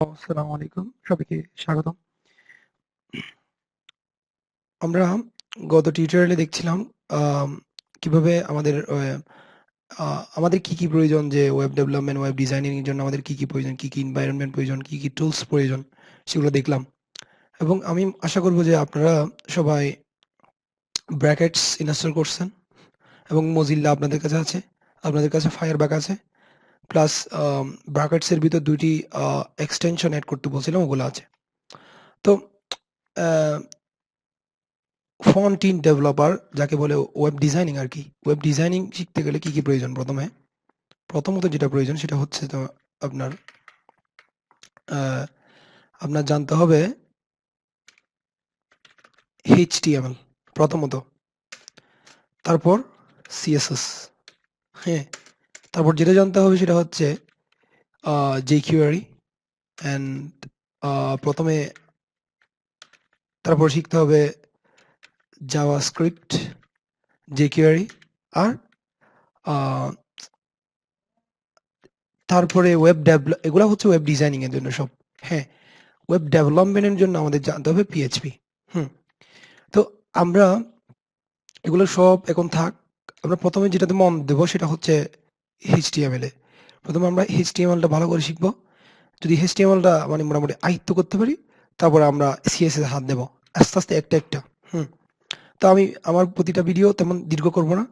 আসসালামু আলাইকুম, সবাইকে স্বাগতম। আমরা গত টিউটোরিয়ালে দেখছিলাম কীভাবে আমাদের আমাদের কি কি প্রয়োজন, যে ওয়েব ডেভেলপমেন্ট ওয়েব ডিজাইনিং এর জন্য আমাদের কি কি প্রয়োজন, কি কি এনভায়রনমেন্ট প্রয়োজন, কি কি টুলস প্রয়োজন, সেগুলো দেখলাম। এবং আমি আশা করব যে আপনারা সবাই ব্র্যাকেটস ইনস্টল করছেন এবং মজিল্লা আপনাদের কাছে আছে, আপনাদের কাছে ফায়ারব্যাক আছে প্লাস ব্র্যাকেটস এর ভিতর দুইটি এক্সটেনশন অ্যাড করতে বলছিলাম, ওগুলো আছে। তো ফন্ট ইন ডেভেলপার যাকে বলে ওয়েব ডিজাইনিং আর কি ওয়েব ডিজাইনিং শিখতে গেলে কি কি প্রয়োজন প্রথমে? প্রথমত যেটা প্রয়োজন সেটা হচ্ছে তো আপনার আপনার জানতে হবে এইচটিএমএল প্রথমত। তারপর সিএসএস হ্যাঁ। তারপর যেটা জানতে হবে সেটা হচ্ছে জে কিউআরি অ্যান্ড প্রথমে তারপর শিখতে হবে জাভা স্ক্রিপ্ট জেকিউআরি আর তারপরে ওয়েব ডেভেলপ এগুলো হচ্ছে ওয়েব ডিজাইনিং এর জন্য সব হ্যাঁ ওয়েব ডেভেলপমেন্টের জন্য আমাদের জানতে হবে পিএইচপি হুম। তো আমরা এগুলো সব এখন থাক, আমরা প্রথমে যেটাতে মন দেবো সেটা হচ্ছে এইচটিএমএল প্রথমে আমরা এইচটিএমএলটা ভালো করে শিখব। যদি এইচটিএমএলটা মানে মোটামুটি আয়ত্ত করতে পারি, তারপরে আমরা সিএসএস হাত দেবো। আস্তে আস্তে একটা একটা। হুম। তো আমি আমার প্রতিটা ভিডিও তেমন দীর্ঘ করব না,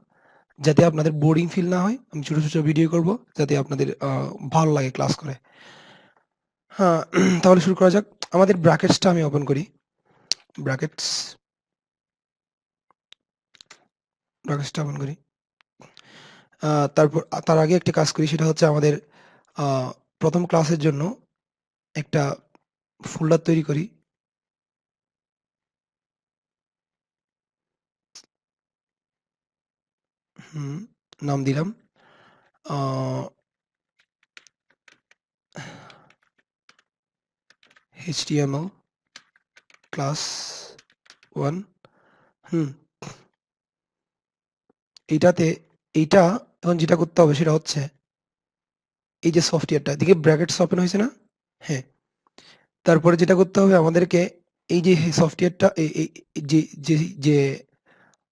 যাতে আপনাদের বোরিং ফিল না হয়। আমি ছোট ছোট ভিডিও করব, যাতে আপনাদের ভালো লাগে ক্লাস করে। হ্যাঁ তাহলে শুরু করা যাক। আমাদের ব্র্যাকেটসটা আমি ওপেন করি। ব্র্যাকেটস ব্র্যাকেটসটা ওপেন করি। তারপর তার আগে একটা কাজ করি, সেটা হচ্ছে আমাদের প্রথম ক্লাসের জন্য একটা ফোল্ডার তৈরি করি। হুম, নাম দিলাম। HTML class one. হুম, এইটাতে এইটা এখন যেটা করতে হবে সেটা হচ্ছে এই যে সফটওয়্যারটা এদিকে ব্র্যাকেটস ওপেন হয়েছে না? হ্যাঁ। তারপরে যেটা করতে হবে আমাদেরকে এই যে সফটওয়্যারটা যে যে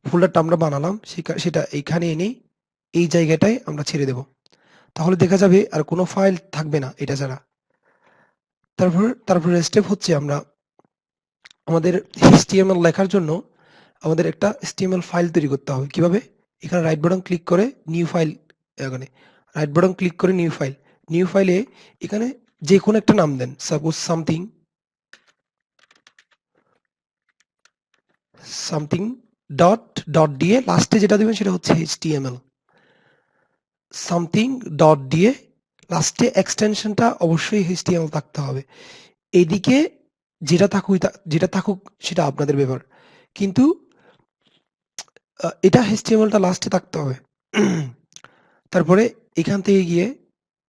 ফোল্ডারটা আমরা বানালাম সেটা এইখানে এনে এই জায়গাটায় আমরা ছেড়ে দেব। তাহলে দেখা যাবে আর কোনো ফাইল থাকবে না এটা ছাড়া। তারপর তারপরে স্টেপ হচ্ছে আমরা আমাদের HTML লেখার জন্য আমাদের একটা HTML ফাইল তৈরি করতে হবে। কীভাবে? এখানে রাইট বাটন ক্লিক করে নিউ ফাইল এখানে রাইট বাটন ক্লিক করে নিউ ফাইল নিউ ফাইলে এখানে যে কোনো একটা নাম দেন। Suppose something something dot dot দিয়ে লাস্টে যেটা দিবেন সেটা হচ্ছে HTML সামথিং ডট দিয়ে লাস্টে এক্সটেনশনটা অবশ্যই HTML থাকতে হবে। এইদিকে যেটা থাকুক যেটা থাকুক সেটা আপনাদের ব্যাপার। কিন্তু এটা HTMLটা লাস্টে থাকতে হবে। তারপরে এখান থেকে গিয়ে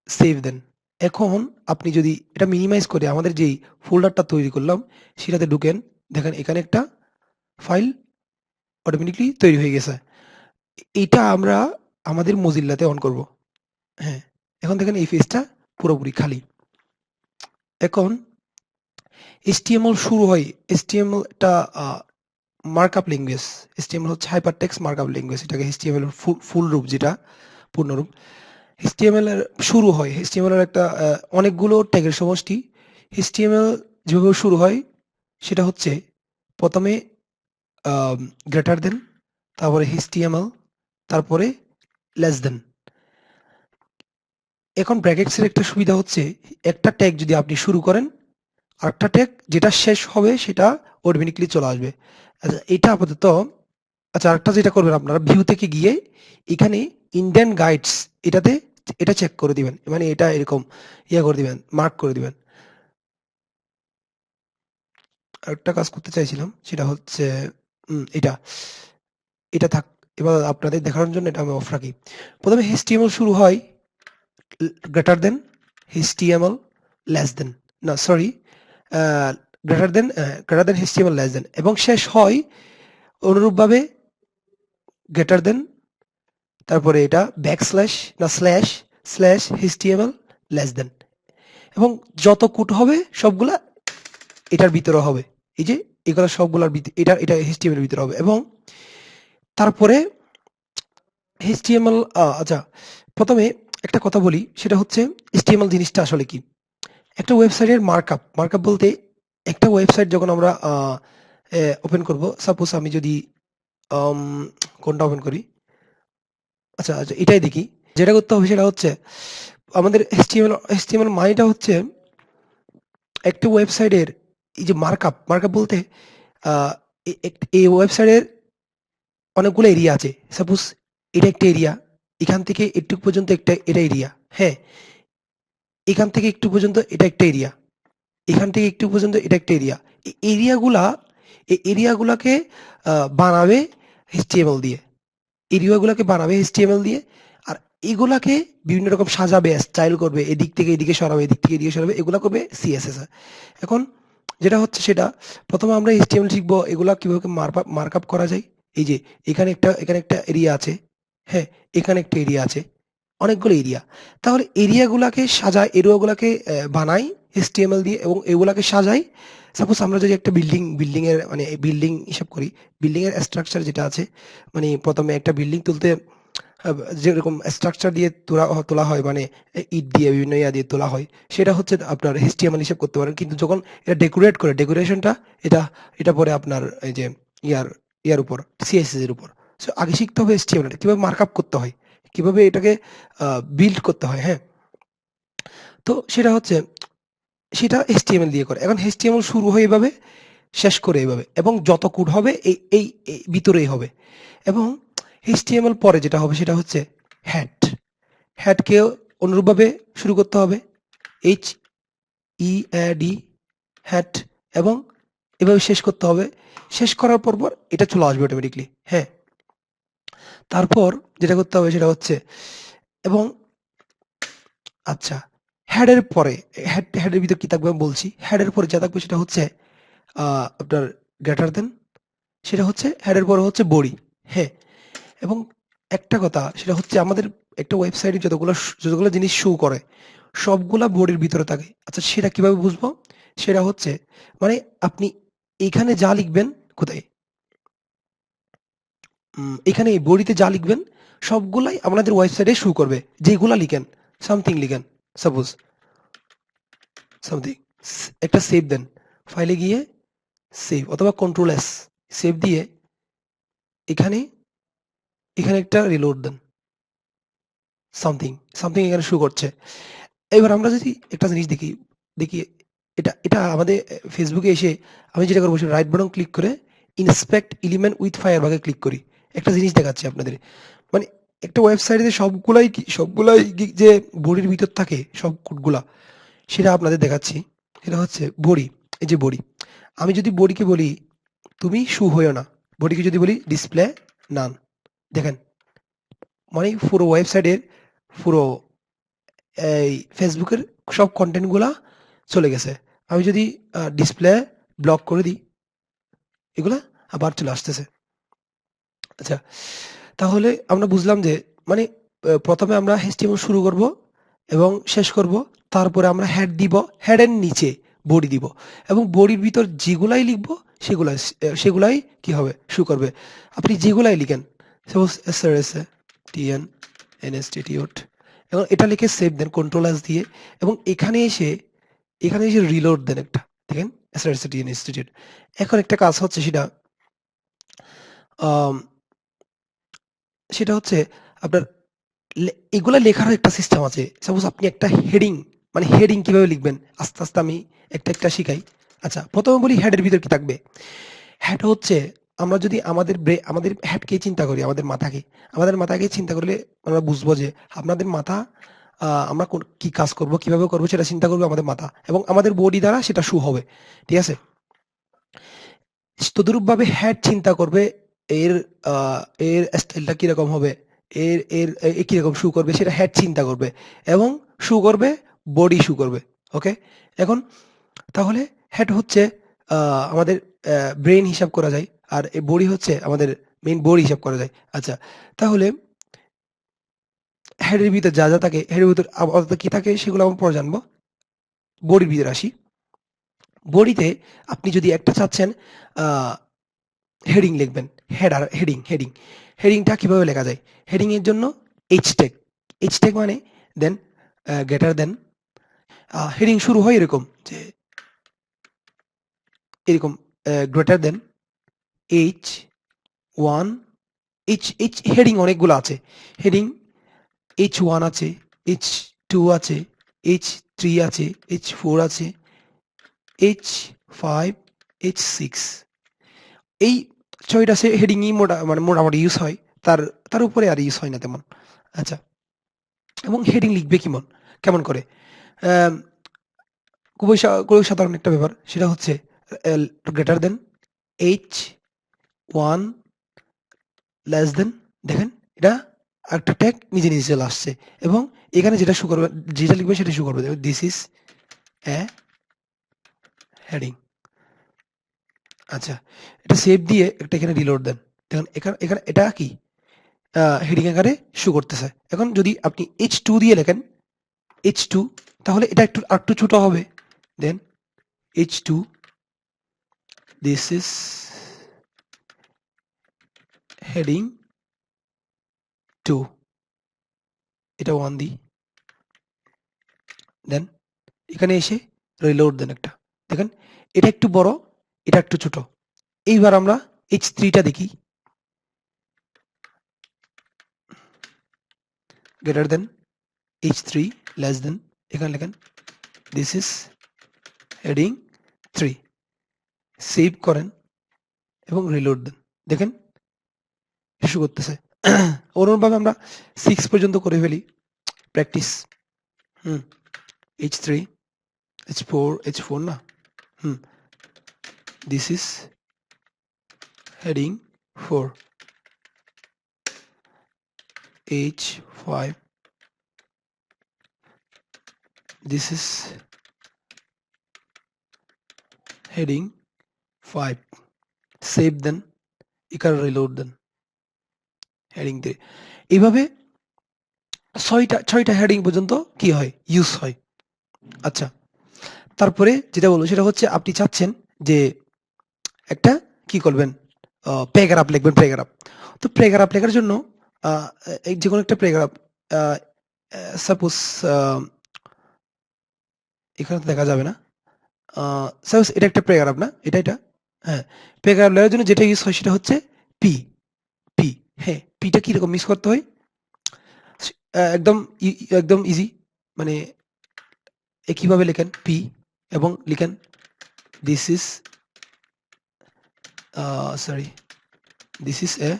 সেভ দেন এখন আপনি যদি এটা মিনিমাইজ করে আমাদের যেই ফোল্ডারটা তৈরি করলাম, সেটাতে ঢুকেন, দেখেন এখানে একটা ফাইল অটোমেটিকলি তৈরি হয়ে গেছে। এটা আমরা আমাদের মজিল্লাতে অন করব। হ্যাঁ এখন দেখেন এই পেজটা পুরোপুরি খালি। এখন HTML শুরু হয়। একটা মার্কআপ ল্যাঙ্গুয়েজ HTML হচ্ছে হাইপারটেক্সট মার্কআপ ল্যাঙ্গুয়েজ এটাকে HTML এর ফুল রূপ যেটা পূর্ণরূপ HTML এর শুরু হয়, HTML এর একটা অনেকগুলো ট্যাগের সমষ্টি। HTML যেভাবে শুরু হয়, সেটা হচ্ছে প্রথমে গ্রেটার দেন তারপরে HTML, তারপরে লেস দেন এখন ব্র্যাকেটস এর একটা সুবিধা হচ্ছে, একটা ট্যাগ যদি আপনি শুরু করেন, আরেকটা ট্যাগ যেটা শেষ হবে, সেটা অটোমেটিকলি চলে আসবে। আচ্ছা এটা আপাতত আচ্ছা আরেকটা যেটা করবেন আপনারা ভিউ থেকে গিয়ে এখানে ইন্ডিয়ান গাইডস এটাতে, এটা চেক করে দিবেন। মানে এটা এরকম ইয়ে করে দিবেন মার্ক করে দিবেন। আরেকটা কাজ করতে চাইছিলাম, সেটা হচ্ছে এটা। এটা থাক, এবার আপনাদের দেখানোর জন্য এটা আমি অফ রাখি। প্রথমে HTML শুরু হয় greater than HTML less than না sorry greater than greater than HTML less than এবং শেষ হয় অনুরূপভাবে গ্রেটার দেন তারপরে এটা ব্যাক স্ল্যাশ না slash slash HTML less than এবং যত কোড হবে সবগুলা এটার ভিতরে হবে। এই যে এগুলো সবগুলার এটা এটা এর ভিতরে হবে। এবং তারপরে আহ, আচ্ছা প্রথমে একটা কথা বলি সেটা হচ্ছে HTML জিনিসটা আসলে কি? একটা ওয়েবসাইটের মার্কআপ মার্কআপ বলতে একটা ওয়েবসাইট যখন আমরা ওপেন করব সাপোজ আমি যদি কোনটা ওপেন করি? আচ্ছা আচ্ছা এটাই দেখি। যেটা করতে হবে সেটা হচ্ছে, আমাদের HTML HTML মানেটা হচ্ছে, একটা ওয়েবসাইটের এই যে মার্কআপ মার্কআপ বলতে এই ওয়েবসাইটের অনেকগুলো এরিয়া আছে। সাপোজ এটা একটা এরিয়া এখান থেকে একটু পর্যন্ত একটা, এটা এরিয়া হ্যাঁ? এখান থেকে একটু পর্যন্ত এটা একটা এরিয়া এখান থেকে একটু পর্যন্ত এটা একটা এরিয়া এরিয়াগুলা এই এরিয়াগুলাকে বানাবে HTML দিয়ে। এরিয়াগুলোকে বানাবে HTML দিয়ে, আর এগুলাকে বিভিন্ন রকম সাজাবে স্টাইল করবে, এদিক থেকে এদিকে সরাবে, এদিক থেকে এদিকে সরাবে, এগুলা করবে সিএসএস এখন যেটা হচ্ছে সেটা, প্রথমে আমরা HTML শিখব, এগুলা কীভাবে মার্কআপ করা যায়। এই যে, এখানে একটা এখানে একটা এরিয়া আছে হ্যাঁ এখানে একটা এরিয়া আছে, অনেকগুলো এরিয়া তাহলে এরিয়াগুলাকে সাজায় এরিয়াগুলাকে বানাই HTML দিয়ে এবং এগুলাকে সাজাই। সাপোজ আমরা যদি একটা বিল্ডিং বিল্ডিং এর মানে বিল্ডিং হিসাব করি বিল্ডিং এর স্ট্রাকচার যেটা আছে মানে প্রথমে একটা বিল্ডিং তুলতে যেরকম স্ট্রাকচার দিয়ে তোলা তোলা হয় মানে ইট দিয়ে, বিভিন্ন ইয়া দিয়ে তোলা হয়, সেটা হচ্ছে আপনার HTML হিসেব করতে পারেন। কিন্তু যখন এটা ডেকোরেট করে ডেকোরেশনটা এটা এটা পরে আপনার এই যে ইয়ার ইয়ার উপর সিএসএস এর উপর। সো আগে শিখতে হবে টা, কীভাবে মার্কআপ করতে হয়, কীভাবে এটাকে বিল্ড করতে হয় হ্যাঁ? তো সেটা হচ্ছে সেটা HTML দিয়ে করে। এখন HTML শুরু হয় এভাবে, শেষ করে এভাবে। এবং যত কোড হবে, এই এই ভিতরেই হবে। এবং HTML পরে যেটা হবে সেটা হচ্ছে হ্যাট হ্যাডকে অনুরূপভাবে শুরু করতে হবে। এইচ ই ডি হ্যাট এবং এভাবে শেষ করতে হবে। শেষ করার পর পর এটা চলে আসবে অটোমেটিকলি হ্যাঁ। তারপর যেটা করতে হবে সেটা হচ্ছে, এবং আচ্ছা হ্যাডের পরে হ্যাড হ্যাডের ভিতর কি থাকবে আমি বলছি? হ্যাডের পরে যা থাকবে সেটা হচ্ছে আপনার গ্রেটার দেন সেটা হচ্ছে হ্যাডের পরে হচ্ছে বডি। হ্যাঁ এবং একটা কথা, সেটা হচ্ছে আমাদের একটা ওয়েবসাইটে যতগুলো যতগুলো জিনিস শো করে, সবগুলা বডির ভিতরে থাকে। আচ্ছা সেটা কীভাবে বুঝব? সেটা হচ্ছে মানে আপনি এখানে যা লিখবেন, কোথায়? এখানে এই বডিতে যা লিখবেন, সবগুলাই আপনাদের ওয়েবসাইটে শো করবে। যেগুলা লিখেন সামথিং লিখেন। সাপোজ সামথিং একটা সেভ দেন। ফাইলে গিয়ে সেভ অথবা কন্ট্রোল এস সেভ দিয়ে এখানে এখানে একটা রিলোড দেন। সামথিং সামথিং এখানে শো করছে। এবার আমরা যদি একটা জিনিস দেখি দেখি এটা এটা আমাদের ফেসবুকে এসে আমি যেটা করব সেটা রাইট বাটন ক্লিক করে ইন্সপেক্ট এলিমেন্ট উইথ ফায়ার ভাগে ক্লিক করি। একটা জিনিস দেখাচ্ছি আপনাদের। মানে একটা ওয়েবসাইটে সবগুলাই সবগুলাই যে বডির ভিতর থাকে সব কোডগুলা, সেটা আপনাদের দেখাচ্ছি। সেটা হচ্ছে বডি, এই যে বডি। আমি যদি বডিকে বলি, তুমি শু হইও না। বডিকে যদি বলি ডিসপ্লে নান দেখেন মানে পুরো ওয়েবসাইটের পুরো, এই ফেসবুকের সব কন্টেন্টগুলা চলে গেছে। আমি যদি ডিসপ্লে ব্লক করে দিই, এগুলা আবার চলে আসতেছে। আচ্ছা তাহলে আমরা বুঝলাম যে মানে প্রথমে আমরা HTML শুরু করব এবং শেষ করব, তারপরে আমরা হেড দিব হেডের নিচে বডি দিব এবং বডির ভিতর যেগুলাই লিখব, সেগুলাই সেগুলাই কি হবে? শু করবে। আপনি যেগুলাই লিখেন suppose S R S TN institute এবং এটা লিখে সেভ দেন কন্ট্রোল এস দিয়ে এবং এখানে এসে এখানে এসে রিলোড দেন একটা, দেখেন S R S TN institute এখন একটা কাজ হচ্ছে সেটা সেটা হচ্ছে আপনার এগুলা লেখারও একটা সিস্টেম আছে। সাপোজ আপনি একটা হেডিং মানে হেডিং কীভাবে লিখবেন? আস্তে আস্তে আমি একটা একটা শিখাই। আচ্ছা প্রথমে বলি হেডের ভিতর কি থাকবে? হেড হচ্ছে আমরা যদি আমাদের ব্রে, আমাদের হেডকে চিন্তা করি, আমাদের মাথাকে। আমাদের মাথাকে চিন্তা করলে আমরা বুঝব যে আপনাদের মাথা আমরা কি কাজ করব, কীভাবে করব সেটা চিন্তা করবে আমাদের মাথা। এবং আমাদের বডি দ্বারা সেটা শু হবে। ঠিক আছে? তদরূপ ভাবে হেড চিন্তা করবে এর এর স্টাইলটা কীরকম হবে? এর এর কীরকম শু করবে? সেটা হেড চিন্তা করবে এবং শু করবে বডি শু করবে ওকে এখন তাহলে হেড হচ্ছে আমাদের ব্রেন হিসাব করা যায় আর এই বডি হচ্ছে আমাদের মেইন বডি হিসাব করা যায়। আচ্ছা তাহলে হেডের ভিতর যা যা থাকে হেডের ভিতর আপাতত কি থাকে সেগুলো আমরা পরে জানব। বডির ভিতরে আসি। বডিতে আপনি যদি একটা চাচ্ছেন হেডিং লিখবেন হেডার হেডিং হেডিং হেডিংটা কীভাবে লেখা যায়? হেডিংয়ের জন্য এইচ টেক এইচ টেক মানে দেন গেটার দেন হেডিং শুরু হয় এরকম যে এরকম greater than H one H H heading অনেকগুলো আছে। হেডিং এইচ ওয়ান আছে এইচ টু আছে এইচ থ্রি আছে এইচ ফোর আছে এইচ ফাইভ এইচ সিক্স এই ছয়টা সে হেডিংই মোটা মানে মোটামুটি ইউজ হয়। তার তার উপরে আর ইউজ হয় না তেমন। আচ্ছা। এবং হেডিং লিখবে কেমন? কেমন করে? খুবই খুবই সাধারণ একটা ব্যাপার। সেটা হচ্ছে greater than H one less than দেখেন, এটা একটা ট্যাগ নিজে নিজে চলে আসছে। এবং এখানে যেটা শু করবে, যেটা লিখবে সেটা শু করবে। দিস ইজ এ হেডিং আচ্ছা এটা সেভ দিয়ে একটা এখানে রিলোড দেন। দেখুন, এখানে এখানে এটা কি? হেডিং আকারে শু করতেছে। এখন যদি আপনি এইচ টু দিয়ে লেখেন এইচ টু তাহলে এটা একটু আর একটু ছোট হবে। Then H two this is heading two এটা ওয়ান দিই দেন এখানে এসে রিলোড দেন একটা। দেখেন, এটা একটু বড় এটা একটু ছোট। এইবার আমরা এইচ থ্রিটা দেখি। Greater than H three less than এখানে লেখেন this is heading three save করেন এবং রিলোড দেন। দেখেন ইস্যু করতেছে। ওরমভাবে আমরা সিক্স পর্যন্ত করে ফেলি। Practice hmm H three H four H four না। হুম is heading four H five this is heading 5 save দেন এখানে রিলোড দেন হেডিং দিয়ে এইভাবে ছয়টা ছয়টা হেডিং পর্যন্ত কি হয়? ইউজ হয়। আচ্ছা। তারপরে যেটা বলব সেটা হচ্ছে, আপনি চাচ্ছেন যে একটা কি করবেন? প্যারাগ্রাফ লিখবেন প্যারাগ্রাফ তো প্যারাগ্রাফ লেখার জন্য যে কোনো একটা প্যারাগ্রাফ সাপোজ এখানে তো দেখা যাবে না। সাপোজ এটা একটা প্যারাগ্রাফ না, এটা এটা হ্যাঁ। প্যারাগ্রাফ লেখার জন্য যেটা ইউজ হয় সেটা হচ্ছে পি পি হ্যাঁ পিটা কীরকম মিস করতে হয়? একদম একদম ইজি মানে একইভাবে লেখেন? পি এবং লিখেন this is sorry this is a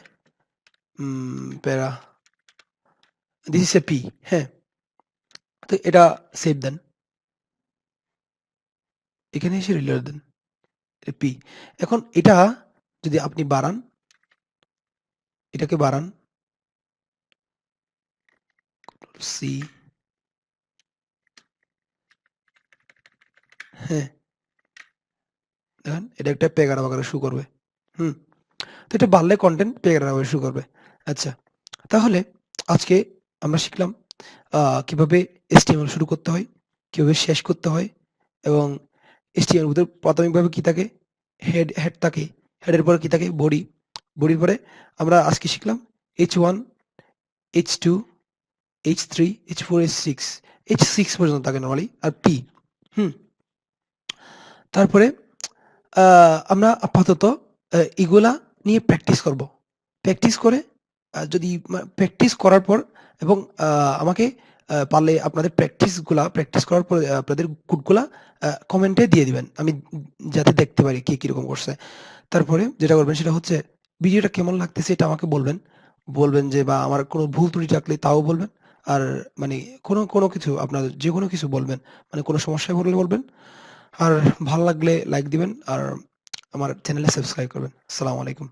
para this is A P হ্যাঁ তো এটা সেভ দেন এখানে এসে রিলোড দেন পি এখন এটা যদি আপনি বাড়ান এটাকে বাড়ান সি হ্যাঁ দেখেন এটা একটা প্যারাগ্রাফ আকারে শু করবে হুম। তো এটা বাড়লে কন্টেন্ট প্যারাগ্রাফ শুরু করবে। আচ্ছা তাহলে আজকে আমরা শিখলাম কীভাবে এসটিএমএল শুরু করতে হয়, কীভাবে শেষ করতে হয় এবং এসটিএমএল ভিতরে প্রাথমিকভাবে কি থাকে? হেড হেড থাকে। হেডের পরে কি থাকে? বডি বডির পরে আমরা আজকে শিখলাম H one H two H three H four H six H six পর্যন্ত থাকে নর্মালি আর পি হুম। তারপরে আমরা আপাতত এগুলা নিয়ে প্র্যাকটিস করব। প্র্যাকটিস করে যদি প্র্যাকটিস করার পর এবং আমাকে পারলে আপনাদের প্র্যাকটিসগুলা প্র্যাকটিস করার পর আপনাদের কোডগুলা কমেন্টে দিয়ে দিবেন। আমি যাতে দেখতে পারি কে কীরকম করছে। তারপরে যেটা করবেন সেটা হচ্ছে ভিডিওটা কেমন লাগতেছে এটা আমাকে বলবেন। বলবেন যে বা আমার কোনো ভুল ত্রুটি থাকলে তাও বলবেন। আর মানে কোনো কোনো কিছু আপনার যে কোনো কিছু বলবেন। মানে কোনো সমস্যায় পড়লে বলবেন। আর ভালো লাগলে লাইক দিবেন। আর আমার চ্যানেলে সাবস্ক্রাইব করবেন। আসসালামু আলাইকুম।